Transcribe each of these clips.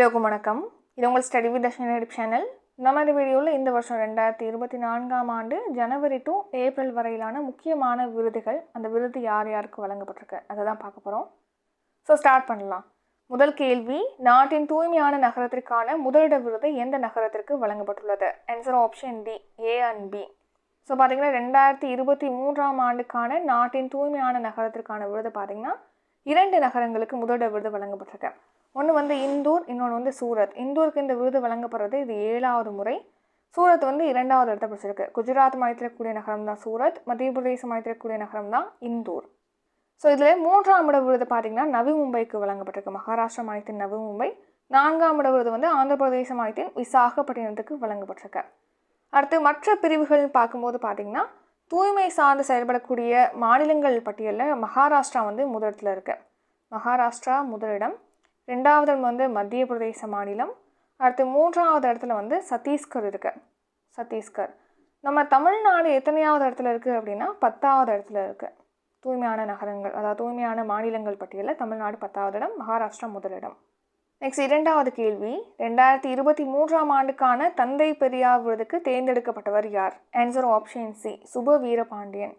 எல்லோருக்கும் வணக்கம். இது உங்கள் ஸ்டடி வித் தர்ஷன் சேனல் நம்ம இந்த வீடியோவில் இந்த வருஷம் ரெண்டாயிரத்தி இருபத்தி நான்காம் ஆண்டு ஜனவரி டு ஏப்ரல் வரையிலான முக்கியமான விருதுகள் அந்த விருது யார் யாருக்கு வழங்கப்பட்டிருக்கு? அதை தான் பார்க்க போகிறோம் ஸோ ஸ்டார்ட் பண்ணலாம். முதல் கேள்வி நாட்டின் தூய்மையான நகரத்திற்கான முதலிட விருது எந்த நகரத்திற்கு வழங்கப்பட்டுள்ளது? Answer option D A and B so பார்த்தீங்கன்னா ரெண்டாயிரத்தி இருபத்தி மூன்றாம் ஆண்டுக்கான நாட்டின் தூய்மையான நகரத்திற்கான விருது பார்த்தீங்கன்னா இரண்டு நகரங்களுக்கு முதலிட விருது வழங்கப்பட்டிருக்கு. ஒன்று வந்து இந்தூர் இன்னொன்று வந்து சூரத். இந்தூருக்கு இந்த விருது வழங்கப்படுறது இது ஏழாவது முறை. சூரத் வந்து இரண்டாவது இடத்த பிடிச்சிருக்கு. குஜராத் மாநிலத்திற்குரிய நகரம் தான் சூரத் மத்திய பிரதேச மாநிலத்திற்குரிய நகரம் தான் இந்தூர். ஸோ இதில் மூன்றாம் இட விருது பார்த்தீங்கன்னா நவி மும்பைக்கு வழங்கப்பட்டிருக்கு. மகாராஷ்டிரா மாநிலத்தின் நவி மும்பை. நான்காம் இட விருது வந்து ஆந்திர பிரதேச மாநிலத்தின் விசாகப்பட்டினத்துக்கு வழங்கப்பட்டிருக்கு. அடுத்து மற்ற பிரிவுகள்னு பார்க்கும்போது பார்த்தீங்கன்னா தூய்மை சார்ந்து செயல்படக்கூடிய மாநிலங்கள் பட்டியலில் மகாராஷ்டிரா வந்து முதலிடத்தில் இருக்கு. மகாராஷ்டிரா முதலிடம். ரெண்டாவது இடம் வந்து மத்திய பிரதேச மாநிலம். அடுத்து மூன்றாவது இடத்துல வந்து சத்தீஸ்கர் இருக்கு. சத்தீஸ்கர். நம்ம தமிழ்நாடு எத்தனையாவது இடத்துல இருக்குது அப்படின்னா பத்தாவது இடத்துல இருக்குது தூய்மையான நகரங்கள் அதாவது தூய்மையான மாநிலங்கள் பட்டியலில் தமிழ்நாடு பத்தாவது இடம் மகாராஷ்டிரா முதலிடம். நெக்ஸ்ட் இரண்டாவது கேள்வி. ரெண்டாயிரத்தி இருபத்தி மூன்றாம் ஆண்டுக்கான தந்தை பெரியார் விருதுக்கு தேர்ந்தெடுக்கப்பட்டவர் யார்? ஆன்சர் ஆப்ஷன் சி சுப வீரபாண்டியன்.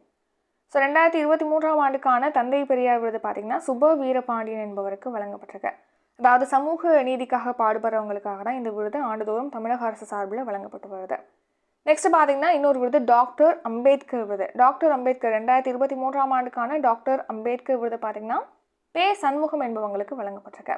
ஸோ ரெண்டாயிரத்தி இருபத்தி மூன்றாம் ஆண்டுக்கான தந்தை பெரியார் விருது பார்த்தீங்கன்னா சுப வீரபாண்டியன் என்பவருக்கு வழங்கப்பட்டிருக்கு. அதாவது சமூக நீதிக்காக பாடுபடுறவங்களுக்காக தான் இந்த விருது ஆண்டுதோறும் தமிழக அரசு சார்பில் வழங்கப்பட்டு வருது. நெக்ஸ்ட் பார்த்தீங்கன்னா இன்னொரு விருது டாக்டர் அம்பேத்கர் விருது. டாக்டர் அம்பேத்கர் ரெண்டாயிரத்தி இருபத்தி மூன்றாம் ஆண்டுக்கான டாக்டர் அம்பேத்கர் விருது பார்த்தீங்கன்னா பே சண்முகம் என்பவங்களுக்கு வழங்கப்பட்டிருக்கு.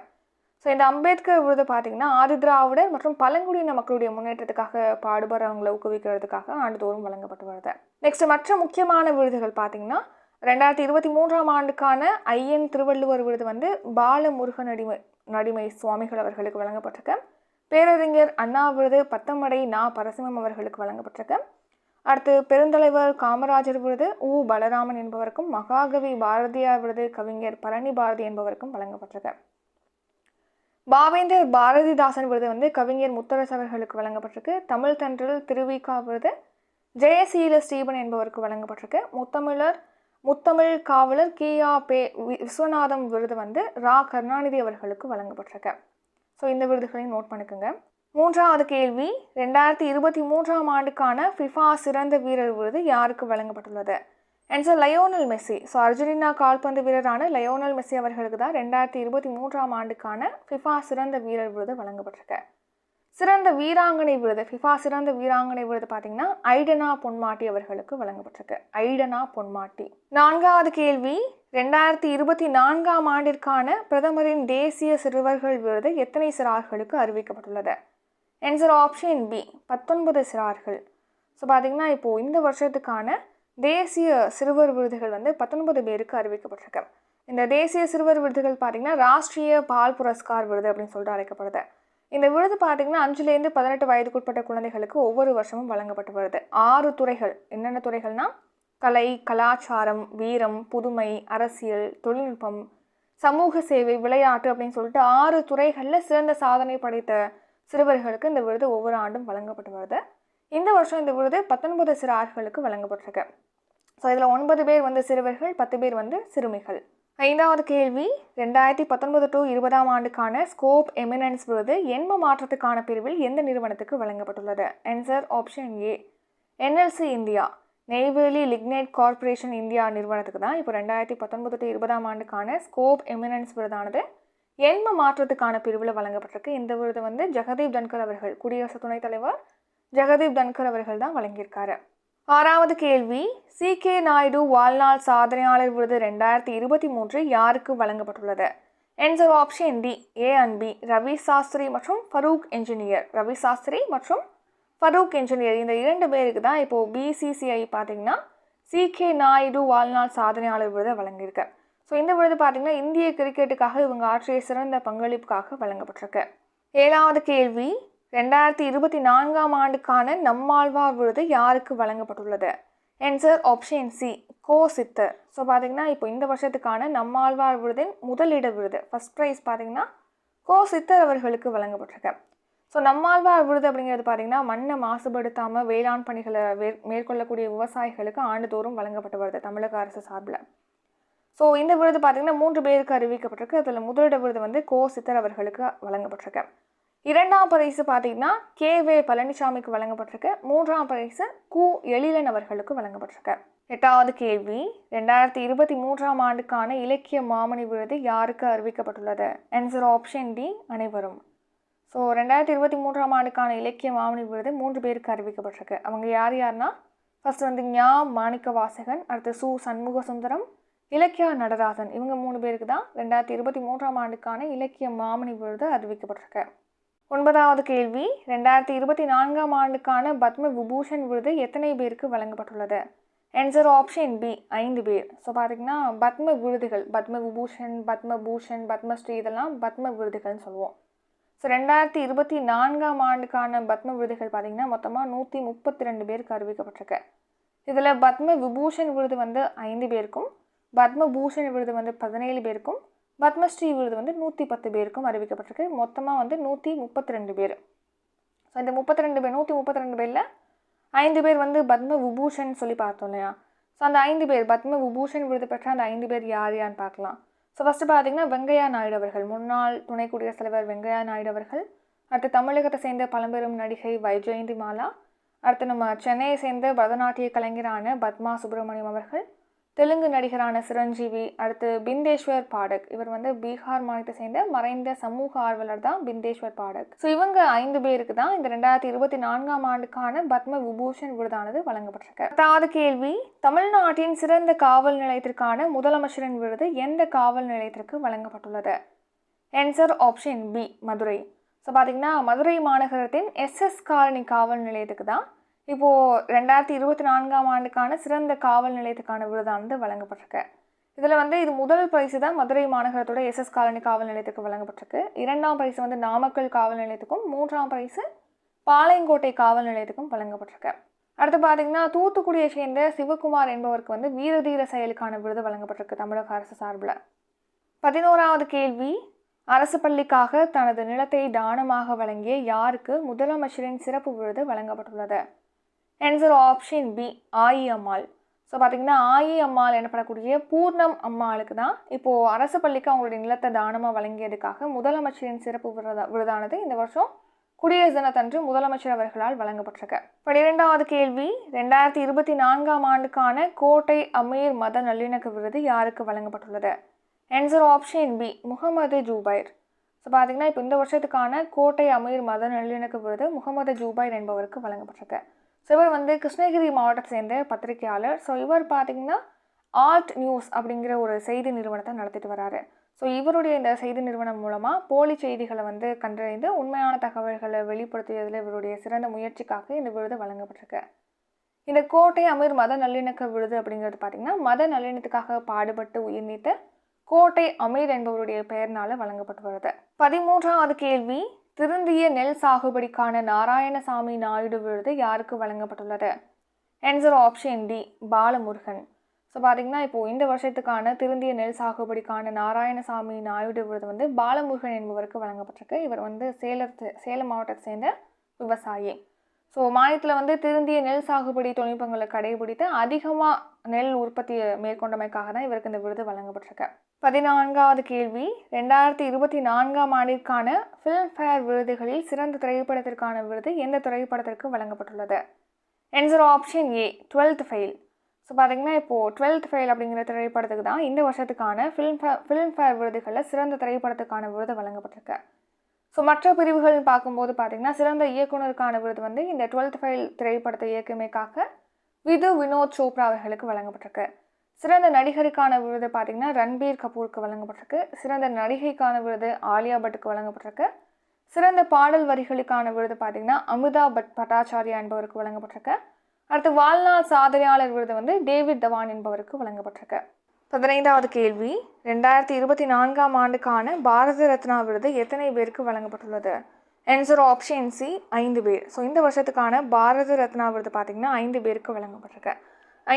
ஸோ இந்த அம்பேத்கர் விருது பார்த்திங்கன்னா ஆதிதிராவிடர் மற்றும் பழங்குடியின மக்களுடைய முன்னேற்றத்துக்காக பாடுபடுறவங்களை ஊக்குவிக்கிறதுக்காக ஆண்டுதோறும் வழங்கப்பட்டு வருது. நெக்ஸ்ட் மற்ற முக்கியமான விருதுகள் பார்த்திங்கன்னா ரெண்டாயிரத்தி இருபத்தி மூன்றாம் ஆண்டுக்கான ஐயன் திருவள்ளுவர் விருது வந்து பாலமுருகன் அடிமை நடிமை சுவாமிகள் அவர்களுக்கு வழங்கப்பட்டிருக்கு. பேரறிஞர் அண்ணா விருது பத்தமடை நா பரசிமம் அவர்களுக்கு வழங்கப்பட்டிருக்கு. அடுத்து பெருந்தலைவர் காமராஜர் விருது உ பலராமன் என்பவருக்கும் மகாகவி பாரதியார் விருது கவிஞர் பழனி பாரதி என்பவருக்கும் வழங்கப்பட்டிருக்கு. பாவேந்தர் பாரதிதாசன் விருது வந்து கவிஞர் முத்தரசு அவர்களுக்கு வழங்கப்பட்டிருக்கு. தமிழ் தன்றல் திருவிகா விருது ஜெயசீல ஸ்ரீபன் என்பவருக்கு வழங்கப்பட்டிருக்கு. முத்தமிழர் முத்தமிழ் காவலர் கியா பே விஸ்வநாதம் விருது வந்து ரா கருணாநிதி அவர்களுக்கு வழங்கப்பட்டிருக்கு. ஸோ இந்த விருதுகளையும் நோட் பண்ணிக்கோங்க. மூன்றாவது கேள்வி ரெண்டாயிரத்தி இருபத்தி மூன்றாம் ஆண்டுக்கான ஃபிஃபா சிறந்த வீரர் விருது யாருக்கு வழங்கப்பட்டுள்ளது? Answer Lionel Messi so Argentina கால்பந்து வீரரான லயோனல் மெஸ்ஸி அவர்களுக்கு தான் ரெண்டாயிரத்தி இருபத்தி மூன்றாம் ஆண்டுக்கான ஃபிஃபா சிறந்த வீரர் விருது வழங்கப்பட்டிருக்கு. சிறந்த வீராங்கனை விருது ஃபிஃபா சிறந்த வீராங்கனை விருது பார்த்தீங்கன்னா ஐடனா பொன்மாட்டி அவர்களுக்கு வழங்கப்பட்டிருக்கு. ஐடனா பொன்மாட்டி. நான்காவது கேள்வி ரெண்டாயிரத்தி இருபத்தி நான்காம் ஆண்டிற்கான பிரதமரின் தேசிய சிறுவர்கள் விருது எத்தனை சிறார்களுக்கு அறிவிக்கப்பட்டுள்ளது? ஆன்சர் ஆப்ஷன் பி பத்தொன்பது சிறார்கள். ஸோ பார்த்தீங்கன்னா இப்போது இந்த வருஷத்துக்கான தேசிய சிறுவர் விருதுகள் வந்து பத்தொன்பது பேருக்கு அறிவிக்கப்பட்டிருக்கு. இந்த தேசிய சிறுவர் விருதுகள் பார்த்திங்கன்னா ராஷ்ட்ரிய பால் புரஸ்கார் விருது அப்படின்னு சொல்லிட்டு அழைக்கப்படுது. இந்த விருது பார்த்தீங்கன்னா அஞ்சுலேருந்து பதினெட்டு வயதுக்குட்பட்ட குழந்தைகளுக்கு ஒவ்வொரு வருஷமும் வழங்கப்பட்டு வருது. ஆறு துறைகள். என்னென்ன துறைகள்னா? கலை கலாச்சாரம் வீரம் புதுமை அரசியல் தொழில்நுட்பம் சமூக சேவை விளையாட்டு அப்படின்னு சொல்லிட்டு ஆறு துறைகளில் சிறந்த சாதனை படைத்த சிறுவர்களுக்கு இந்த விருது ஒவ்வொரு ஆண்டும் வழங்கப்பட்டு வருது. இந்த வருஷம் இந்த விருது பத்தொன்பது சிறார்களுக்கு வழங்கப்பட்டிருக்கு. ஸோ இதில் ஒன்பது பேர் வந்து சிறுவர்கள் பத்து பேர் வந்து சிறுமிகள். ஐந்தாவது கேள்வி ரெண்டாயிரத்தி பத்தொன்பது டு இருபதாம் ஆண்டுக்கான ஸ்கோப் எமினன்ஸ் விருது எண்ம மாற்றத்துக்கான பிரிவில் எந்த நிறுவனத்துக்கு வழங்கப்பட்டுள்ளது? Answer option A NLC India. Neyveli lignite corporation India நிறுவனத்துக்கு தான் இப்போ ரெண்டாயிரத்தி பத்தொன்பது டு இருபதாம் ஆண்டுக்கான ஸ்கோப் எமினன்ஸ் விருதானது எண்ம மாற்றத்துக்கான பிரிவில் வழங்கப்பட்டிருக்கு. இந்த விருது வந்து ஜெகதீப் தன்கர் அவர்கள் குடியரசு துணைத் தலைவர் ஜெகதீப் தன்கர் அவர்கள் தான் வழங்கியிருக்காரு. ஆறாவது கேள்வி சி. கே. நாயுடு வாழ்நாள் சாதனையாளர் விருது ரெண்டாயிரத்தி இருபத்தி மூன்று யாருக்கு வழங்கப்பட்டுள்ளது? Answer option D A and B Ravi Shastri மற்றும் ஃபரூக் என்ஜினியர் ரவி சாஸ்திரி மற்றும் ஃபரூக் என்ஜினியர் இந்த இரண்டு பேருக்கு தான் இப்போது பிசிசிஐ பார்த்தீங்கன்னா சி. கே. நாயுடு வாழ்நாள் சாதனையாளர் விருதை வழங்கியிருக்கு. ஸோ இந்த விருது பார்த்திங்கன்னா இந்திய கிரிக்கெட்டுக்காக இவங்க ஆற்றிய சிறந்த பங்களிப்புக்காக வழங்கப்பட்டிருக்கு. ஏழாவது கேள்வி ரெண்டாயிரத்தி இருபத்தி நான்காம் ஆண்டுக்கான நம்மாழ்வார் விருது யாருக்கு வழங்கப்பட்டுள்ளது? ஆன்சர் ஆப்ஷன் சி கோ சித்தர் ஸோ பார்த்தீங்கன்னா இப்போ இந்த வருஷத்துக்கான நம்மாழ்வார் விருதின் முதலிட விருது ஃபர்ஸ்ட் ப்ரைஸ் பார்த்தீங்கன்னா கோ சித்தர் அவர்களுக்கு வழங்கப்பட்டிருக்கு. ஸோ நம்மாழ்வார் விருது அப்படிங்கிறது பார்த்தீங்கன்னா மண்ணை மாசுபடுத்தாமல் வேளாண் பணிகளை மேற்கொள்ளக்கூடிய விவசாயிகளுக்கு ஆண்டுதோறும் வழங்கப்பட்டு வருது தமிழக அரசு சார்பில். ஸோ இந்த விருது பார்த்திங்கன்னா மூன்று பேருக்கு அறிவிக்கப்பட்டிருக்கு. அதில் முதலிட விருது வந்து கோ சித்தர் அவர்களுக்கு வழங்கப்பட்டிருக்கு. இரண்டாம் பரிசு பார்த்தீங்கன்னா கே வே பழனிசாமிக்கு வழங்கப்பட்டிருக்கு. மூன்றாம் பரிசு கு எழிலன் அவர்களுக்கு வழங்கப்பட்டிருக்கு. எட்டாவது கேள்வி ரெண்டாயிரத்தி இருபத்தி மூன்றாம் ஆண்டுக்கான இலக்கிய மாமணி விருது யாருக்கு அறிவிக்கப்பட்டுள்ளது? ஆன்சர் ஆப்ஷன் டி அனைவரும். ஸோ ரெண்டாயிரத்தி இருபத்தி மூன்றாம் ஆண்டுக்கான இலக்கிய மாமணி விருது மூன்று பேருக்கு அறிவிக்கப்பட்டிருக்கு. அவங்க யார் யாருன்னா ஃபர்ஸ்ட் வந்து ஞா மாணிக்க வாசகன் அடுத்து சு சண்முக சுந்தரம் இலக்கியா நடராஜன் இவங்க மூணு பேருக்கு தான் ரெண்டாயிரத்தி இருபத்தி மூன்றாம் ஆண்டுக்கான இலக்கிய மாமணி விருது அறிவிக்கப்பட்டிருக்கு. ஒன்பதாவது கேள்வி. ரெண்டாயிரத்தி இருபத்தி நான்காம் ஆண்டுக்கான பத்ம விபூஷன் விருது எத்தனை பேருக்கு வழங்கப்பட்டுள்ளது? ஆன்சர் ஆப்ஷன் பி ஐந்து பேர். ஸோ பார்த்தீங்கன்னா பத்ம விருதுகள் பத்ம விபூஷன் பத்ம பூஷன் பத்மஸ்ரீ இதெல்லாம் பத்ம விருதுகள்னு சொல்லுவோம். ஸோ ரெண்டாயிரத்தி இருபத்தி நான்காம் ஆண்டுக்கான பத்ம விருதுகள் பார்த்தீங்கன்னா மொத்தமாக நூற்றி முப்பத்தி ரெண்டு பேருக்கு அறிவிக்கப்பட்டிருக்கு. இதில் பத்ம விபூஷன் விருது வந்து ஐந்து பேருக்கும் பத்ம பூஷன் விருது வந்து பதினேழு பேருக்கும் பத்மஸ்ரீ விருது வந்து நூற்றி பத்து பேருக்கும் அறிவிக்கப்பட்டிருக்கு. மொத்தமாக வந்து நூற்றி முப்பத்தி ரெண்டு பேர். ஸோ இந்த முப்பத்தி ரெண்டு பேர் நூற்றி முப்பத்தி ரெண்டு பேரில் ஐந்து பேர் வந்து பத்ம விபூஷன் சொல்லி பார்த்தோம் இல்லையா? ஸோ அந்த ஐந்து பேர் பத்ம விபூஷன் விருது பெற்ற அந்த ஐந்து பேர் யார் யான்னு பார்க்கலாம். ஸோ ஃபஸ்ட்டு பார்த்தீங்கன்னா வெங்கையா நாயுடு அவர்கள். முன்னாள் துணை குடியரசுத் தலைவர் வெங்கையா நாயுடு அவர்கள். அடுத்து தமிழகத்தை சேர்ந்த பழம்பெரும் நடிகை வைஜெயந்தி மாலா. அடுத்து நம்ம சென்னையை சேர்ந்த பரதநாட்டிய கலைஞரான பத்மா சுப்பிரமணியம் அவர்கள். தெலுங்கு நடிகரான சிரஞ்சீவி அடுத்து பிந்தேஸ்வர் பாடக். இவர் வந்து பீகார் மாநிலத்தை சேர்ந்த மறைந்த சமூக ஆர்வலர் தான் பிந்தேஸ்வர் பாடக். ஸோ இவங்க ஐந்து பேருக்கு தான் இந்த ரெண்டாயிரத்தி இருபத்தி நான்காம் ஆண்டுக்கான பத்ம விபூஷன் விருதானது வழங்கப்பட்டிருக்கு. பத்தாவது கேள்வி தமிழ்நாட்டின் சிறந்த காவல் நிலையத்திற்கான முதலமைச்சரின் விருது எந்த காவல் நிலையத்திற்கு வழங்கப்பட்டுள்ளது? Answer option B Madurai. So பார்த்தீங்கன்னா மதுரை மாநகரத்தின் எஸ்எஸ் காலனி காவல் நிலையத்துக்கு தான் இப்போது ரெண்டாயிரத்தி இருபத்தி நான்காம் ஆண்டுக்கான சிறந்த காவல் நிலையத்துக்கான விருதானது வழங்கப்பட்டிருக்கு. இதில் வந்து இது முதல் பரிசு தான் மதுரை மாநகரத்தோட எஸ்எஸ் காலனி காவல் நிலையத்துக்கு வழங்கப்பட்டிருக்கு. இரண்டாம் பரிசு வந்து நாமக்கல் காவல் நிலையத்துக்கும் மூன்றாம் பரிசு பாளையங்கோட்டை காவல் நிலையத்துக்கும் வழங்கப்பட்டிருக்கு. அடுத்து பார்த்தீங்கன்னா தூத்துக்குடியை சேர்ந்த சிவகுமார் என்பவருக்கு வந்து வீரதீர செயலுக்கான விருது வழங்கப்பட்டிருக்கு தமிழக அரசு சார்பில். பதினோராவது கேள்வி அரசு பள்ளிக்காக தனது நிலத்தை தானமாக வழங்கிய யாருக்கு முதலமைச்சரின் சிறப்பு விருது வழங்கப்பட்டுள்ளது? ஆன்சர் ஆப்ஷன் பி ஆயி அம்மாள் ஸோ பார்த்திங்கன்னா ஆயி அம்மாள் எனப்படக்கூடிய பூர்ணம் அம்மாளுக்கு தான் இப்போது அரசு பள்ளிக்கு அவங்களுடைய நிலத்தை தானமாக வழங்கியதுக்காக முதலமைச்சரின் சிறப்பு விருதா விருதானது இந்த வருஷம் குடியரசு தினத்தன்று முதலமைச்சர் அவர்களால் வழங்கப்பட்டிருக்கு. பன்னிரெண்டாவது கேள்வி ரெண்டாயிரத்தி இருபத்தி நான்காம் ஆண்டுக்கான கோட்டை அமீர் மத நல்லிணக்க விருது யாருக்கு வழங்கப்பட்டுள்ளது? Answer option B Mohammed Zubair. So பார்த்தீங்கன்னா இப்போ இந்த வருஷத்துக்கான கோட்டை அமீர் மத நல்லிணக்க விருது முகமது ஜூபைர் என்பவருக்கு வழங்கப்பட்டிருக்கு. ஸோ இவர் வந்து கிருஷ்ணகிரி மாவட்டத்தை சேர்ந்த பத்திரிகையாளர். ஸோ இவர் பார்த்தீங்கன்னா ஆர்ட் நியூஸ் அப்படிங்கிற ஒரு செய்தி நிறுவனத்தை நடத்திட்டு வராரு. ஸோ இவருடைய இந்த செய்தி நிறுவனம் மூலமாக போலி செய்திகளை வந்து கண்டறிந்து உண்மையான தகவல்களை வெளிப்படுத்தியதில் இவருடைய சிறந்த முயற்சிக்காக இந்த விருது வழங்கப்பட்டிருக்கு. இந்த கோட்டை அமீர் மத நல்லிணக்க விருது அப்படிங்கிறது பார்த்திங்கன்னா மத நல்லிணத்துக்காக பாடுபட்டு உயிர் நீத்த கோட்டை அமீர் என்பவருடைய பெயர்னால வழங்கப்பட்டு வருது. பதிமூன்றாவது கேள்வி திருந்திய நெல் சாகுபடிக்கான நாராயணசாமி நாயுடு விருது யாருக்கு வழங்கப்பட்டுள்ளது? Answer option D Balamurugan. So பார்த்தீங்கன்னா இப்போது இந்த வருஷத்துக்கான திருந்திய நெல் சாகுபடிக்கான நாராயணசாமி நாயுடு விருது வந்து பாலமுருகன் என்பவருக்கு வழங்கப்பட்டிருக்கு. இவர் வந்து சேலத்து சேலம் மாவட்டத்தை சேர்ந்த விவசாயி. ஸோ மாநிலத்தில் வந்து திருந்திய நெல் சாகுபடி தொழில்நுட்பங்களை கடைபிடித்து அதிகமாக நெல் உற்பத்தியை மேற்கொண்டமைக்காக தான் இவருக்கு இந்த விருது வழங்கப்பட்டிருக்கு. பதினான்காவது கேள்வி ரெண்டாயிரத்தி இருபத்தி நான்காம் ஆண்டிற்கான ஃபிலிம்ஃபேர் விருதுகளில் சிறந்த திரைப்படத்திற்கான விருது எந்த திரைப்படத்திற்கு வழங்கப்பட்டுள்ளது? Answer option A twelfth fail so பார்த்தீங்கன்னா இப்போது டுவெல்த் ஃபெயில் அப்படிங்கிற திரைப்படத்துக்கு தான் இந்த வருஷத்துக்கான ஃபிலிம்ஃபேர் ஃபிலிம்ஃபேர் விருதுகளில் சிறந்த திரைப்படத்துக்கான விருது வழங்கப்பட்டிருக்கு. ஸோ மற்ற பிரிவுகள்னு பார்க்கும்போது பார்த்தீங்கன்னா சிறந்த இயக்குனருக்கான விருது வந்து இந்த டுவெல்த் ஃபைல் திரைப்படத்தை இயக்குமைக்காக விது வினோத் சோப்ரா அவர்களுக்கு வழங்கப்பட்டிருக்கு. சிறந்த நடிகருக்கான விருது பார்த்தீங்கன்னா ரன்பீர் கபூருக்கு வழங்கப்பட்டிருக்கு. சிறந்த நடிகைக்கான விருது ஆலியா பட்டுக்கு வழங்கப்பட்டிருக்கு. சிறந்த பாடல் வரிகளுக்கான விருது பார்த்தீங்கன்னா அமிதா பட் பட்டாச்சாரியா என்பவருக்கு வழங்கப்பட்டிருக்கு. அடுத்து வாழ்நாள் சாதனையாளர் விருது வந்து டேவிட் தவான் என்பவருக்கு வழங்கப்பட்டிருக்கு. பதினைந்தாவது கேள்வி. ரெண்டாயிரத்தி இருபத்தி நான்காம் ஆண்டுக்கான பாரத ரத்னா விருது எத்தனை பேருக்கு வழங்கப்பட்டுள்ளது? ஆன்சர் ஆப்ஷன் சி ஐந்து பேர். ஸோ இந்த வருஷத்துக்கான பாரத ரத்னா விருது பார்த்திங்கன்னா ஐந்து பேருக்கு வழங்கப்பட்டிருக்கு.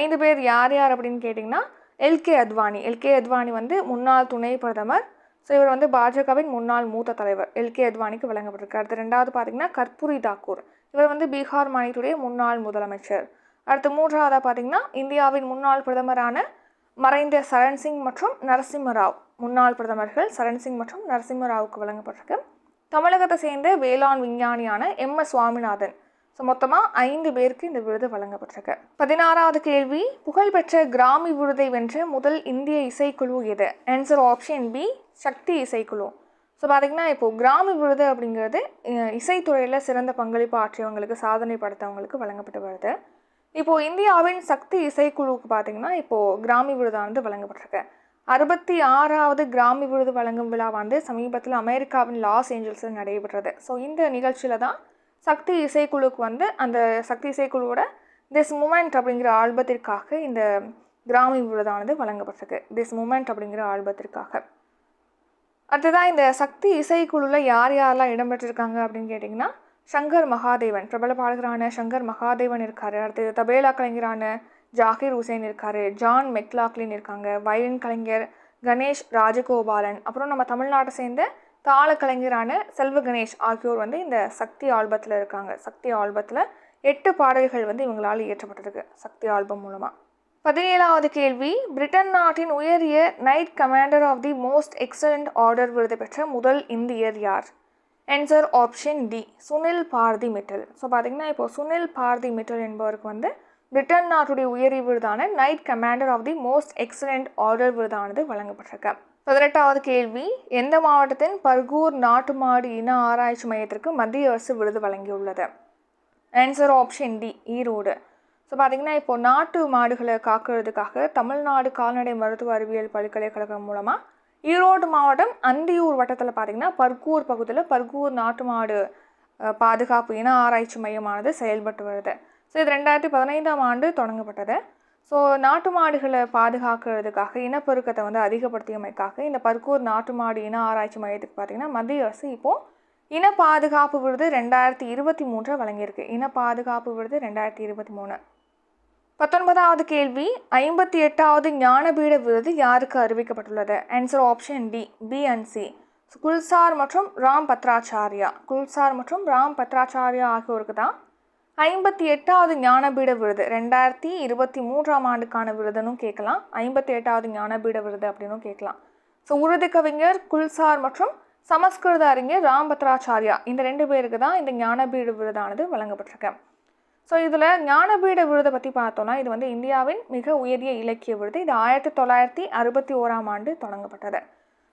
ஐந்து பேர் யார் யார் அப்படின்னு கேட்டிங்கன்னா எல்கே அத்வானி எல்கே அத்வானி வந்து முன்னாள் துணை பிரதமர். ஸோ இவர் வந்து பாஜகவின் முன்னாள் மூத்த தலைவர். எல்கே அத்வானிக்கு வழங்கப்பட்டிருக்கு. அடுத்து ரெண்டாவது பார்த்திங்கன்னா கற்பூரி தாக்கூர். இவர் வந்து பீகார் மாநிலத்துடைய முன்னாள் முதலமைச்சர். அடுத்து மூன்றாவதாக பார்த்திங்கன்னா இந்தியாவின் முன்னாள் பிரதமரான மறைந்த சரண்சிங் மற்றும் நரசிம்மராவ் முன்னாள் பிரதமர்கள் சரண்சிங் மற்றும் நரசிம்மராவுக்கு வழங்கப்பட்டிருக்கு. தமிழகத்தை சேர்ந்த வேளாண் விஞ்ஞானியான எம். எஸ். சுவாமிநாதன். ஸோ மொத்தமாக ஐந்து பேருக்கு இந்த விருது வழங்கப்பட்டிருக்கு. பதினாறாவது கேள்வி புகழ்பெற்ற கிராமி விருதை வென்ற முதல் இந்திய இசைக்குழு எது? ஆன்சர் ஆப்ஷன் பி சக்தி இசைக்குழு. ஸோ பார்த்திங்கன்னா இப்போது கிராமி விருது அப்படிங்கிறது இசைத்துறையில் சிறந்த பங்களிப்பு ஆற்றியவங்களுக்கு சாதனை படைத்தவங்களுக்கு வழங்கப்பட்டு வருது. இப்போது இந்தியாவின் சக்தி இசைக்குழுவுக்கு பார்த்தீங்கன்னா இப்போது கிராமி விருதானது வழங்கப்பட்டிருக்கு. அறுபத்தி ஆறாவது கிராமி விருது வழங்கும் விழாவானது சமீபத்தில் அமெரிக்காவின் லாஸ் ஏஞ்சல்ஸில் நடைபெற்றது. ஸோ இந்த நிகழ்ச்சியில் தான் சக்தி இசைக்குழுவுக்கு வந்து அந்த சக்தி இசைக்குழுவோட திஸ் மூமெண்ட் அப்படிங்கிற ஆல்பத்திற்காக இந்த கிராமி விருதானது வழங்கப்பட்டிருக்கு. திஸ் மூமெண்ட் அப்படிங்கிற ஆல்பத்திற்காக. அடுத்ததாக இந்த சக்தி இசைக்குழுவில் யார் யாரெல்லாம் இடம்பெற்றிருக்காங்க அப்படின்னு கேட்டிங்கன்னா சங்கர் மகாதேவன் பிரபல பாடகரான சங்கர் மகாதேவன் இருக்கார். அடுத்து தபேலா கலைஞரான ஜாகிர் உசேன் இருக்கார். ஜான் மெக்லாக்லின் இருக்காங்க. வயலின் கலைஞர் கணேஷ் ராஜகோபாலன். அப்புறம் நம்ம தமிழ்நாட்டை சேர்ந்த தாள கலைஞரான செல்வ கணேஷ் ஆகியோர் வந்து இந்த சக்தி ஆல்பத்தில் இருக்காங்க. சக்தி ஆல்பத்தில் எட்டு பாடல்கள் வந்து இவங்களால் இயற்றப்பட்டிருக்கு சக்தி ஆல்பம் மூலமாக பதினேழாவது கேள்வி. பிரிட்டன் நாட்டின் உயரிய knight commander of the most excellent order விருது பெற்ற முதல் இந்தியர் யார்? Answer option D Sunil Bharti Mittal so பார்த்தீங்கன்னா இப்போ சுனில் பாரதி மிட்டல் என்பவருக்கு வந்து பிரிட்டன் நாட்டுடைய உயரிய விருதான knight commander of the most excellent order விருதானது வழங்கப்பட்டிருக்கு. பதினெட்டாவது கேள்வி எந்த மாவட்டத்தின் பர்கூர் நாட்டு மாடு இன ஆராய்ச்சி மையத்திற்கு மத்திய அரசு விருது வழங்கியுள்ளது? Answer option D Erode. So பார்த்தீங்கன்னா இப்போ நாட்டு மாடுகளை காக்கிறதுக்காக தமிழ்நாடு கால்நடை மருத்துவ அறிவியல் பல்கலைக்கழகம் மூலமாக ஈரோடு மாவட்டம் அந்தியூர் வட்டத்தில் பார்த்தீங்கன்னா பர்கூர் பகுதியில் பர்கூர் நாட்டு மாடு பாதுகாப்பு இன ஆராய்ச்சி மையமானது செயல்பட்டு வருது. ஸோ இது ரெண்டாயிரத்தி பதினைந்தாம் ஆண்டு தொடங்கப்பட்டது. ஸோ நாட்டு மாடுகளை பாதுகாக்கிறதுக்காக இனப்பெருக்கத்தை வந்து அதிகப்படுத்தியமைக்காக இந்த பர்கூர் நாட்டு மாடு இன ஆராய்ச்சி மையத்துக்கு பார்த்தீங்கன்னா மத்திய அரசு இப்போது இன பாதுகாப்பு விருது ரெண்டாயிரத்தி இருபத்தி மூன்றை வழங்கியிருக்கு. இன பாதுகாப்பு விருது ரெண்டாயிரத்தி இருபத்தி மூணு. பத்தொன்பதாவது கேள்வி ஐம்பத்தி எட்டாவது ஞானபீட விருது யாருக்கு அறிவிக்கப்பட்டுள்ளது? Answer option D B and C Gulzar மற்றும் ராம் பத்ராச்சாரியா. குல்சார் மற்றும் ராம் பத்ராச்சாரியா ஆகியோருக்கு தான் ஐம்பத்தி எட்டாவது ஞானபீட விருது. ரெண்டாயிரத்தி இருபத்தி மூன்றாம் ஆண்டுக்கான விருதுன்னு கேட்கலாம். ஐம்பத்தி எட்டாவது ஞானபீட விருது அப்படின்னும் கேட்கலாம். ஸோ உருது கவிஞர் குல்சார் மற்றும் சமஸ்கிருத அறிஞர் ராம் பத்ராச்சாரியா. இந்த ரெண்டு பேருக்கு தான் இந்த ஞானபீட விருதானது வழங்கப்பட்டிருக்கு. ஸோ இதில் ஞானபீட விருதை பற்றி பார்த்தோம்னா இது வந்து இந்தியாவின் மிக உயரிய இலக்கிய விருது. இது ஆயிரத்தி தொள்ளாயிரத்தி அறுபத்தி ஓராம் ஆண்டு தொடங்கப்பட்டது.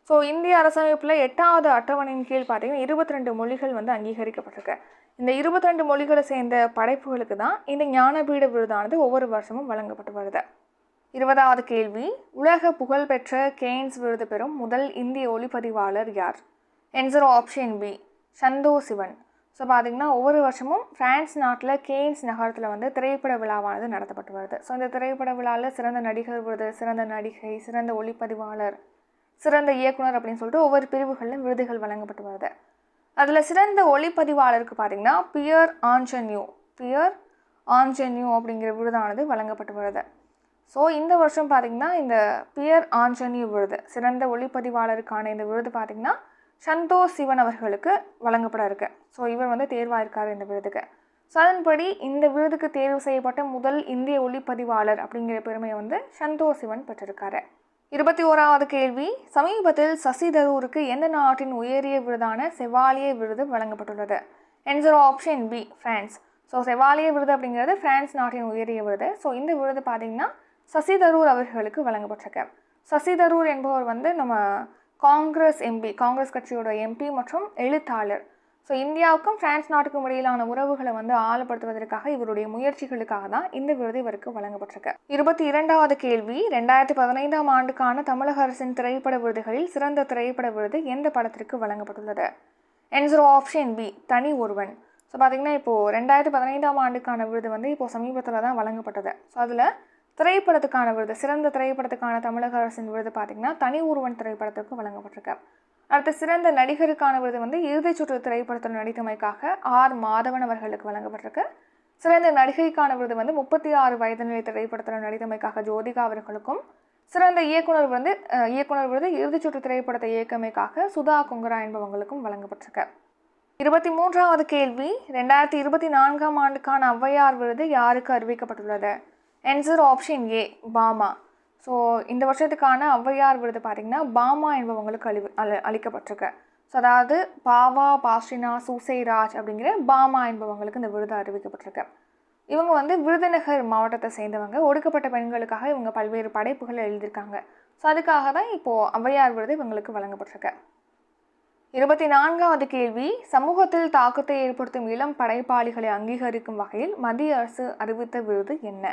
ஸோ இந்திய அரசமைப்பில் எட்டாவது அட்டவணையின் கீழ் பார்த்தீங்கன்னா இருபத்தி ரெண்டு மொழிகள் வந்து அங்கீகரிக்கப்பட்டிருக்கு. இந்த இருபத்தி ரெண்டு மொழிகளை சேர்ந்த படைப்புகளுக்கு தான் இந்த ஞானபீட விருதானது ஒவ்வொரு வருஷமும் வழங்கப்பட்டு வருது. இருபதாவது கேள்வி உலக புகழ்பெற்ற கெய்ன்ஸ் விருது பெறும் முதல் இந்திய ஒளிப்பதிவாளர் யார்? என்சர் ஆப்ஷன் பி சந்தோ சிவன். ஸோ பார்த்திங்கன்னா ஒவ்வொரு வருஷமும் பிரான்ஸ் நாட்டில் கேன்ஸ் நகரத்தில் வந்து திரைப்பட விழாவானது நடத்தப்பட்டு வருது. ஸோ இந்த திரைப்பட விழாவில் சிறந்த நடிகர் விருது சிறந்த நடிகை சிறந்த ஒளிப்பதிவாளர் சிறந்த இயக்குனர் அப்படின்னு சொல்லிட்டு ஒவ்வொரு பிரிவுகளிலும் விருதுகள் வழங்கப்பட்டு வருது. அதில் சிறந்த ஒளிப்பதிவாளருக்கு பார்த்தீங்கன்னா பியர் ஆஞ்சன்யூ பியர் ஆஞ்சன்யூ அப்படிங்கிற விருதானது வழங்கப்பட்டு வருது. ஸோ இந்த வருஷம் பார்த்தீங்கன்னா இந்த பியர் ஆஞ்சன்யூ விருது சிறந்த ஒளிப்பதிவாளருக்கான இந்த விருது பார்த்திங்கன்னா சந்தோஷ் சிவன் அவர்களுக்கு வழங்கப்பட இருக்கு. ஸோ இவர் வந்து தேர்வாயிருக்கார் இந்த விருதுக்கு. ஸோ அதன்படி இந்த விருதுக்கு தேர்வு செய்யப்பட்ட முதல் இந்திய ஒளிப்பதிவாளர் அப்படிங்கிற பெருமையை வந்து சந்தோஷ் சிவன் பெற்றிருக்காரு. இருபத்தி ஓராவது கேள்வி சமீபத்தில் சசி தரூருக்கு எந்த நாட்டின் உயரிய விருதான செவாலிய விருது வழங்கப்பட்டுள்ளது? Answer option B France so செவாலிய விருது அப்படிங்கிறது ஃப்ரான்ஸ் நாட்டின் உயரிய விருது. ஸோ இந்த விருது பார்த்தீங்கன்னா சசி தரூர் அவர்களுக்கு வழங்கப்பட்டிருக்கு. சசி தரூர் என்பவர் வந்து நம்ம காங்கிரஸ் எம்பி காங்கிரஸ் கட்சியோட எம்பி மற்றும் எழுத்தாளர். ஸோ இந்தியாவுக்கும் பிரான்ஸ் நாட்டுக்கும் இடையிலான உறவுகளை வந்து ஆழப்படுத்துவதற்காக இவருடைய முயற்சிகளுக்காக தான் இந்த விருது இவருக்கு வழங்கப்பட்டிருக்கு. இருபத்தி இரண்டாவது கேள்வி ரெண்டாயிரத்தி பதினைந்தாம் ஆண்டுக்கான தமிழக அரசின் திரைப்பட விருதுகளில் சிறந்த திரைப்பட விருது எந்த படத்திற்கு வழங்கப்பட்டுள்ளது? என்சரோ ஆப்ஷன் பி தனி ஒருவன். ஸோ பார்த்தீங்கன்னா இப்போது ரெண்டாயிரத்தி பதினைந்தாம் ஆண்டுக்கான விருது வந்து இப்போது சமீபத்தில் தான் வழங்கப்பட்டது. ஸோ அதில் திரைப்படத்துக்கான விருது சிறந்த திரைப்படத்துக்கான தமிழக அரசின் விருது பார்த்தீங்கன்னா தனி ஒருவன் திரைப்படத்திற்கு வழங்கப்பட்டிருக்கு. அடுத்த சிறந்த நடிகருக்கான விருது வந்து இறுதிச் சுற்று திரைப்படத்தில் நடித்தமைக்காக ஆர் மாதவன் அவர்களுக்கு வழங்கப்பட்டிருக்கு. சிறந்த நடிகைக்கான விருது வந்து முப்பத்தி ஆறு வயது நிலை திரைப்படத்தில் நடித்தமைக்காக ஜோதிகா அவர்களுக்கும் சிறந்த இயக்குனர் வந்து இயக்குனர் விருது இறுதிச் சுற்று திரைப்படத்தை இயக்கமைக்காக சுதா குங்கரா என்பவங்களுக்கும் வழங்கப்பட்டிருக்கு. இருபத்தி மூன்றாவது கேள்வி ரெண்டாயிரத்தி இருபத்தி நான்காம் ஆண்டுக்கான ஔவையார் விருது யாருக்கு அறிவிக்கப்பட்டுள்ளது? Answer option A Bama. So இந்த வருஷத்துக்கான ஔவையார் விருது பார்த்திங்கன்னா பாமா என்பவங்களுக்கு அழிவு அழி அளிக்கப்பட்டிருக்கு. ஸோ அதாவது பாவா பாஸ்ரினா சூசைராஜ் அப்படிங்கிற பாமா என்பவங்களுக்கு இந்த விருது அறிவிக்கப்பட்டிருக்கு. இவங்க வந்து விருதுநகர் மாவட்டத்தை சேர்ந்தவங்க. ஒடுக்கப்பட்ட பெண்களுக்காக இவங்க பல்வேறு படைப்புகளை எழுதியிருக்காங்க. ஸோ அதுக்காக தான் இப்போது ஔவையார் விருது இவங்களுக்கு வழங்கப்பட்டிருக்கு. இருபத்தி நான்காவது கேள்வி சமூகத்தில் தாக்கத்தை ஏற்படுத்தும் இளம் படைப்பாளிகளை அங்கீகரிக்கும் வகையில் மத்திய அரசு அறிவித்த விருது என்ன?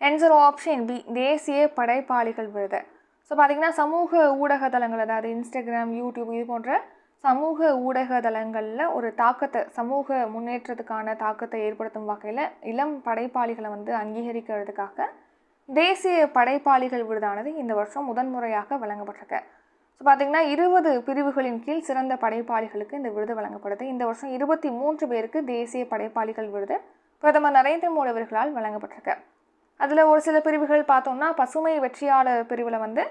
ஆன்சர் ஆப்ஷன் பி தேசிய படைப்பாளிகள் விருது. ஸோ பார்த்திங்கன்னா சமூக ஊடக தளங்கள் அதாவது இன்ஸ்டாகிராம் யூடியூப் இது போன்ற சமூக ஊடக தளங்களில் ஒரு தாக்கத்தை சமூக முன்னேற்றத்துக்கான தாக்கத்தை ஏற்படுத்தும் வகையில் இளம் படைப்பாளிகளை வந்து அங்கீகரிக்கிறதுக்காக தேசிய படைப்பாளிகள் விருதானது இந்த வருஷம் முதன்முறையாக வழங்கப்பட்டிருக்கு. ஸோ பார்த்திங்கன்னா இருபது பிரிவுகளின் கீழ் சிறந்த படைப்பாளிகளுக்கு இந்த விருது வழங்கப்படுது. இந்த வருஷம் இருபத்தி மூன்று பேருக்கு தேசிய படைப்பாளிகள் விருது பிரதமர் நரேந்திர மோடி அவர்களால் வழங்கப்பட்டிருக்கு. அதில் ஒரு சில பிரிவுகள் பார்த்தோம்னா பசுமை வெற்றியாளர் பிரிவில் வந்து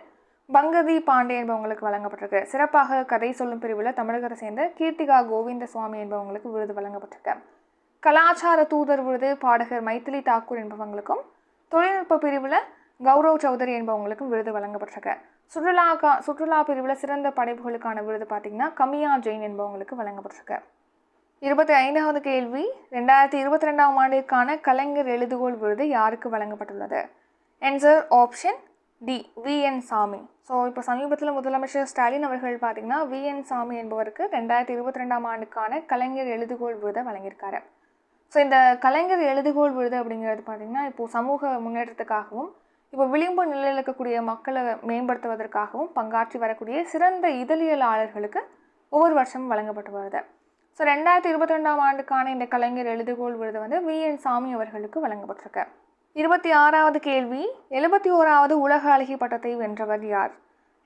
பங்கதி பாண்டே என்பவங்களுக்கு வழங்கப்பட்டிருக்கு. சிறப்பாக கதை சொல்லும் பிரிவில் தமிழகத்தை சேர்ந்த கீர்த்திகா கோவிந்த சுவாமி என்பவங்களுக்கு விருது வழங்கப்பட்டிருக்கு. கலாச்சார தூதர் விருது பாடகர் மைத்திலி தாக்கூர் என்பவங்களுக்கும் தொழில்நுட்ப பிரிவில் கௌரவ் சௌதரி என்பவங்களுக்கும் விருது வழங்கப்பட்டிருக்கு. சுற்றுலா கா சுற்றுலா பிரிவில் சிறந்த படைப்புகளுக்கான விருது பார்த்திங்கன்னா கமியா ஜெயின் என்பவங்களுக்கு வழங்கப்பட்டிருக்கு. இருபத்தி ஐந்தாவது கேள்வி. ரெண்டாயிரத்தி இருபத்தி ரெண்டாம் ஆண்டிற்கான கலைஞர் எழுதுகோள் விருது யாருக்கு வழங்கப்பட்டுள்ளது? Answer option D V N Samy so இப்போ சமீபத்தில் முதலமைச்சர் ஸ்டாலின் அவர்கள் பார்த்திங்கன்னா வி என் சாமி என்பவருக்கு ரெண்டாயிரத்தி இருபத்தி ரெண்டாம் ஆண்டுக்கான கலைஞர் எழுதுகோள் விருதை வழங்கியிருக்காரு. ஸோ இந்த கலைஞர் எழுதுகோள் விருது அப்படிங்கிறது பார்த்திங்கன்னா இப்போது சமூக முன்னேற்றத்துக்காகவும் இப்போ விளிம்பு நிலையில் இருக்கக்கூடிய மக்களை மேம்படுத்துவதற்காகவும் பங்காற்றி வரக்கூடிய சிறந்த இதழியலாளர்களுக்கு ஒவ்வொரு வருஷமும் வழங்கப்பட்டு வருது. ஸோ ரெண்டாயிரத்தி இருபத்தி ரெண்டாம் ஆண்டுக்கான இந்த கலைஞர் எழுதுகோள் விருது வந்து வி. என் சாமி அவர்களுக்கு வழங்கப்பட்டிருக்கு. இருபத்தி ஆறாவது கேள்வி எழுபத்தி ஓராவது உலக அழகி பட்டத்தை வென்றவர் யார்?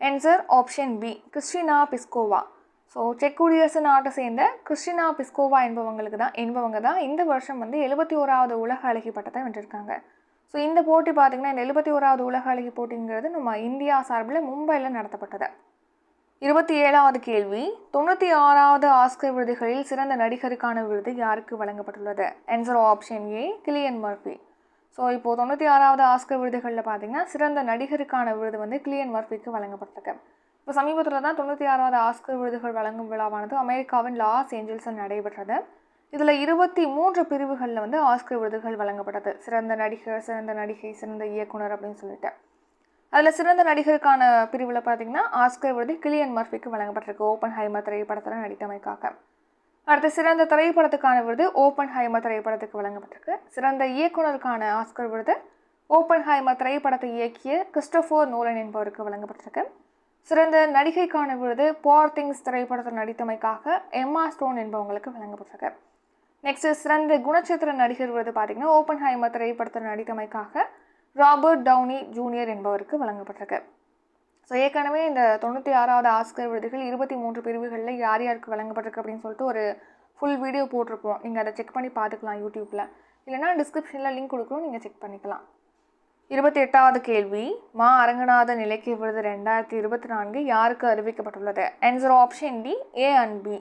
Answer option B Krystyna Pyszkova. So check குடியரசு நாட்டை சேர்ந்த கிறிஸ்டினா பிஸ்கோவா என்பவங்களுக்கு தான் என்பவங்க தான் இந்த வருஷம் வந்து எழுபத்தி ஓராவது உலக அழகி பட்டத்தை வென்றிருக்காங்க. ஸோ இந்த போட்டி பார்த்திங்கன்னா இந்த எழுபத்தி ஓராவது உலக அழகி போட்டிங்கிறது நம்ம இந்தியா சார்பில் மும்பையில் நடத்தப்பட்டது. இருபத்தி ஏழாவது கேள்வி. தொண்ணூற்றி ஆறாவது ஆஸ்கர் விருதுகளில் சிறந்த நடிகருக்கான விருது யாருக்கு வழங்கப்பட்டுள்ளது? Answer option A Cillian Murphy so இப்போது தொண்ணூற்றி ஆறாவது ஆஸ்கர் விருதுகளில் பார்த்தீங்கன்னா சிறந்த நடிகருக்கான விருது வந்து கிளியன் மர்ஃபிக்கு வழங்கப்பட்டிருக்கு இப்போ சமீபத்தில் தான் தொண்ணூற்றி ஆறாவது ஆஸ்கர் விருதுகள் வழங்கும் விழாவானது அமெரிக்காவின் லாஸ் ஏஞ்சல்ஸில் நடைபெற்றது. இதில் இருபத்தி மூன்று பிரிவுகளில் வந்து ஆஸ்கர் விருதுகள் வழங்கப்பட்டது. சிறந்த நடிகர் சிறந்த நடிகை சிறந்த இயக்குனர் அப்படின்னு சொல்லிட்டு. அதில் சிறந்த நடிகருக்கான பிரிவில் பார்த்தீங்கன்னா ஆஸ்கர் விருது கிளியன் மர்ஃபிக்கு வழங்கப்பட்டிருக்கு. ஓப்பன் ஹைமர் திரைப்படத்தில் நடித்தமைக்காக. அடுத்து சிறந்த திரைப்படத்துக்கான விருது ஓப்பன் ஹைமர் திரைப்படத்துக்கு வழங்கப்பட்டிருக்கு. சிறந்த இயக்குனருக்கான ஆஸ்கர் விருது ஓப்பன் ஹைமர் திரைப்படத்தை இயக்கிய கிறிஸ்டோபர் நோலன் என்பவருக்கு வழங்கப்பட்டிருக்கு. சிறந்த நடிகைக்கான விருது பார் திங்ஸ் திரைப்படத்தில் நடித்தமைக்காக எம்மா ஸ்டோன் என்பவங்களுக்கு வழங்கப்பட்டிருக்கு. நெக்ஸ்ட் சிறந்த குணச்சித்திர நடிகர் விருது பார்த்தீங்கன்னா ஓப்பன் ஹைமர் திரைப்படத்தில் நடித்தமைக்காக ராபர்ட் டவுனி ஜூனியர் என்பவருக்கு வழங்கப்பட்டிருக்கு. ஸோ ஏற்கனவே இந்த தொண்ணூற்றி ஆறாவது ஆஸ்கர் விருதுகள் இருபத்தி மூன்று பிரிவுகளில் யார் யாருக்கு வழங்கப்பட்டிருக்கு அப்படின்னு சொல்லிட்டு ஒரு ஃபுல் வீடியோ போட்டிருப்போம். நீங்கள் அதை செக் பண்ணி பார்த்துக்கலாம் யூடியூப்பில் இல்லைனா டிஸ்கிரிப்ஷனில் லிங்க் கொடுக்குறோம் நீங்கள் செக் பண்ணிக்கலாம். இருபத்தி எட்டாவது கேள்வி. மா அரங்கநாத இலக்கிய விருது ரெண்டாயிரத்தி இருபத்தி நான்கு யாருக்கு அறிவிக்கப்பட்டுள்ளது? Answer option D A and B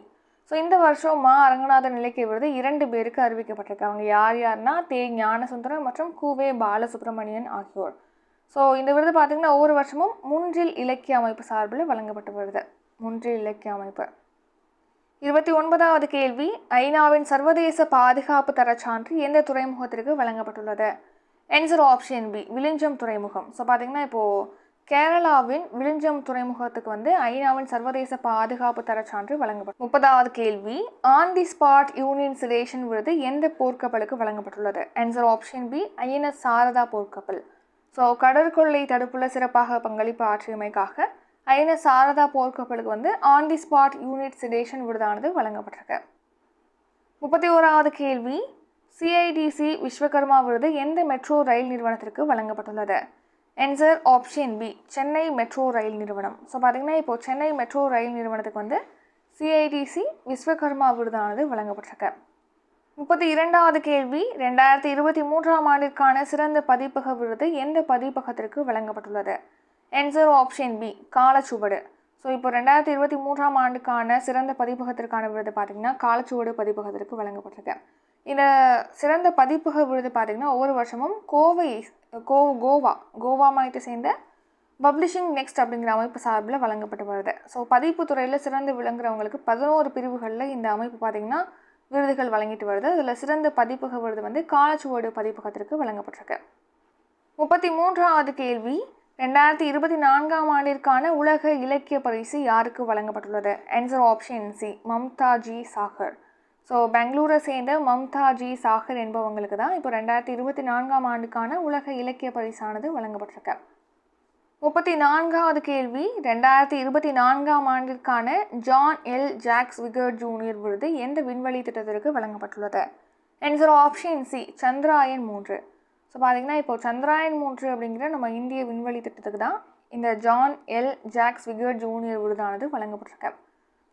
so இந்த வருஷம் மா அரங்கநாதன் இலக்கிய விருது. இரண்டு பேருக்கு அறிவிக்கப்பட்டிருக்கு. அவங்க யார் யாருன்னா தே ஞானசுந்தரம் மற்றும் கூவே பாலசுப்ரமணியன் ஆகியோர். ஸோ இந்த விருது பார்த்திங்கன்னா ஒவ்வொரு வருஷமும் மூன்றில் இலக்கிய அமைப்பு சார்பில் வழங்கப்பட்டு வருது. மூன்றில் இலக்கிய அமைப்பு. இருபத்தி ஒன்பதாவது கேள்வி ஐநாவின் சர்வதேச பாதுகாப்பு தரச்சான்று எந்த துறைமுகத்திற்கு வழங்கப்பட்டுள்ளது? ஆன்சர் ஆப்ஷன் பி விளிஞ்சம் துறைமுகம். ஸோ பார்த்தீங்கன்னா இப்போது கேரளாவின் விழிஞ்சம் துறைமுகத்துக்கு வந்து ஐநாவின் சர்வதேச பாதுகாப்பு தரச்சான்று வழங்கப்படும் முப்பதாவது கேள்வி on the spot union citation விருது எந்த போர்க்கப்பலுக்கு வழங்கப்பட்டுள்ளது? Answer option B INS Sharda போர்க்கப்பல். ஸோ கடற்கொள்ளை தடுப்புல சிறப்பாக பங்களிப்பு ஆற்றியமைக்காக ஐஎன்எஸ் சாரதா போர்க்கப்பலுக்கு வந்து on the spot unit citation விருதானது வழங்கப்பட்டிருக்கு. முப்பத்தி ஓராவது கேள்வி சிஐடிசி விஸ்வகர்மா விருது எந்த மெட்ரோ ரயில் நிறுவனத்திற்கு வழங்கப்பட்டுள்ளது? Answer option B Chennai metro rail நிறுவனம் ஸோ பார்த்திங்கன்னா இப்போது சென்னை மெட்ரோ ரயில் நிறுவனத்துக்கு வந்து சிஐடிசி விஸ்வகர்மா விருதானது வழங்கப்பட்டிருக்கு. முப்பத்தி இரண்டாவது கேள்வி ரெண்டாயிரத்தி இருபத்தி மூன்றாம் ஆண்டிற்கான சிறந்த பதிப்பக விருது எந்த பதிப்பகத்திற்கு வழங்கப்பட்டுள்ளது? Answer option B Kalachuvadu. So இப்போ ரெண்டாயிரத்தி இருபத்தி மூன்றாம் ஆண்டுக்கான சிறந்த பதிப்பகத்திற்கான விருது பார்த்திங்கன்னா காலச்சுவடு பதிப்பகத்திற்கு வழங்கப்பட்டிருக்கு. இந்த சிறந்த பதிப்பக விருது பார்த்திங்கன்னா ஒவ்வொரு வருஷமும் கோவை கோ கோவா கோவா மாநிலத்தை சேர்ந்த பப்ளிஷிங் நெக்ஸ்ட் அப்படிங்கிற அமைப்பு சார்பில் வழங்கப்பட்டு வருது. ஸோ பதிப்பு துறையில் சிறந்து விளங்குறவங்களுக்கு பதினோரு பிரிவுகளில் இந்த அமைப்பு பார்த்திங்கன்னா விருதுகள் வழங்கிட்டு வருது. அதில் சிறந்த பதிப்பக விருது வந்து காலச்சுவடு பதிப்பகத்திற்கு வழங்கப்பட்டிருக்கு. முப்பத்தி மூன்றாவது கேள்வி ரெண்டாயிரத்தி இருபத்தி நான்காம் ஆண்டிற்கான உலக இலக்கிய பரிசு யாருக்கு வழங்கப்பட்டுள்ளது? Answer option C Mamta G Sagar so பெங்களூரை சேர்ந்த மம்தா ஜி சாகர் என்பவங்களுக்கு தான் இப்போ ரெண்டாயிரத்தி இருபத்தி நான்காம் ஆண்டுக்கான உலக இலக்கிய பரிசானது வழங்கப்பட்டிருக்கு. முப்பத்தி நான்காவது கேள்வி ரெண்டாயிரத்தி இருபத்தி நான்காம் ஆண்டிற்கான John L. Jacks Swigert Junior விருது எந்த விண்வெளி திட்டத்திற்கு வழங்கப்பட்டுள்ளது? ஆன்சர் ஆப்ஷன் சி சந்திராயன் மூன்று. ஸோ பார்த்தீங்கன்னா இப்போ சந்திராயன் மூன்று அப்படிங்கிற நம்ம இந்திய விண்வெளி திட்டத்துக்கு தான் இந்த John L. Jacks Swigert Junior விருதானது வழங்கப்பட்டிருக்கு.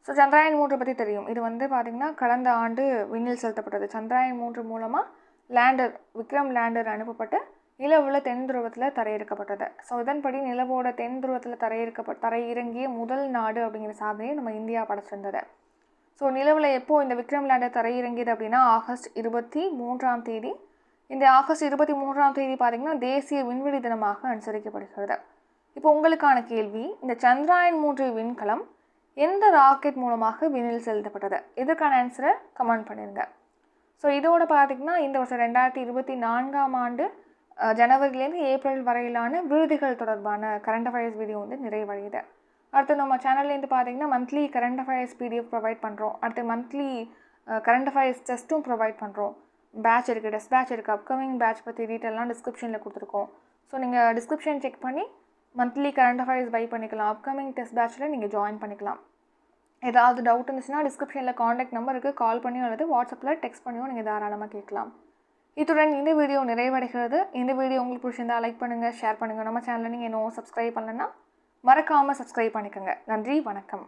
ஸோ சந்திராயன் மூன்று பற்றி தெரியும். இது வந்து பார்த்திங்கன்னா கடந்த ஆண்டு விண்ணில் செலுத்தப்பட்டது. சந்திராயன் மூன்று மூலமாக லேண்டர் விக்ரம் லேண்டர் அனுப்பப்பட்டு நிலவுல தென் துருவத்தில் தரையிறக்கப்பட்டது. ஸோ இதன்படி நிலவோட தென் துருவத்தில் தரையிறக்கப்ப தரையிறங்கிய முதல் நாடு அப்படிங்கிற சாதனையை நம்ம இந்தியா படைச்சிருந்தது ஸோ நிலவில் எப்போது இந்த விக்ரம் லேண்டர் தரையிறங்கியது அப்படின்னா ஆகஸ்ட் இருபத்தி மூன்றாம் தேதி. இந்த ஆகஸ்ட் இருபத்தி மூன்றாம் தேதி பார்த்திங்கன்னா தேசிய விண்வெளி தினமாக அனுசரிக்கப்படுகிறது. இப்போ உங்களுக்கான கேள்வி இந்த சந்திராயன் மூன்று விண்கலம் எந்த ராக்கெட் மூலமாக விண்ணில் செலுத்தப்பட்டது? இதற்கான ஆன்சரை கமெண்ட் பண்ணிடுங்க ஸோ இதோட பார்த்திங்கன்னா இந்த வருஷம் ரெண்டாயிரத்தி இருபத்தி நான்காம் ஆண்டு ஜனவரிலேருந்து ஏப்ரல் வரையிலான விருதுகள் தொடர்பான கரண்ட் அஃபேர்ஸ் வீடியோ வந்து நிறைவடையுது. அடுத்து நம்ம சேனல்லேருந்து பார்த்தீங்கன்னா monthly current affairs PDF provide பண்ணுறோம் அடுத்து மந்த்லி கரண்ட் அஃபேர்ஸ் டெஸ்ட்டும் ப்ரொவைட் பண்ணுறோம் பேட்ச் இருக்குது டெஸ்ட் பேட்ச் இருக்குது அப்கமிங் பேட்ச் பற்றி டீட்டெயிலாம் டிஸ்கிரிப்ஷனில் கொடுத்துருக்கோம். ஸோ நீங்கள் டிஸ்கிரிப்ஷன் செக் பண்ணி மந்த்லி கரண்ட் அஃபேர்ஸ் பை பண்ணிக்கலாம். அப்கமிங் டெஸ்ட் பேட்சில் நீங்கள் ஜாயின் பண்ணிக்கலாம். ஏதாவது டவுட் இருந்துச்சுன்னா டிஸ்கிரிப்ஷனில் காண்டாக்ட் நம்பருக்கு கால் பண்ணியோ அல்லது வாட்ஸ்அப்பில் டெக்ஸ்ட் பண்ணியோ நீங்கள் தாராளமாக கேட்கலாம். இத்துடன் இந்த வீடியோ நிறைவடைகிறது. இந்த வீடியோ உங்களுக்கு பிடிச்சிருந்தா லைக் பண்ணுங்கள் ஷேர் பண்ணுங்கள் நம்ம சேனலில் நீங்கள் இன்னும் சப்ஸ்கிரைப் பண்ணலன்னா மறக்காமல் சப்ஸ்கிரைப் பண்ணிக்கோங்க. நன்றி வணக்கம்.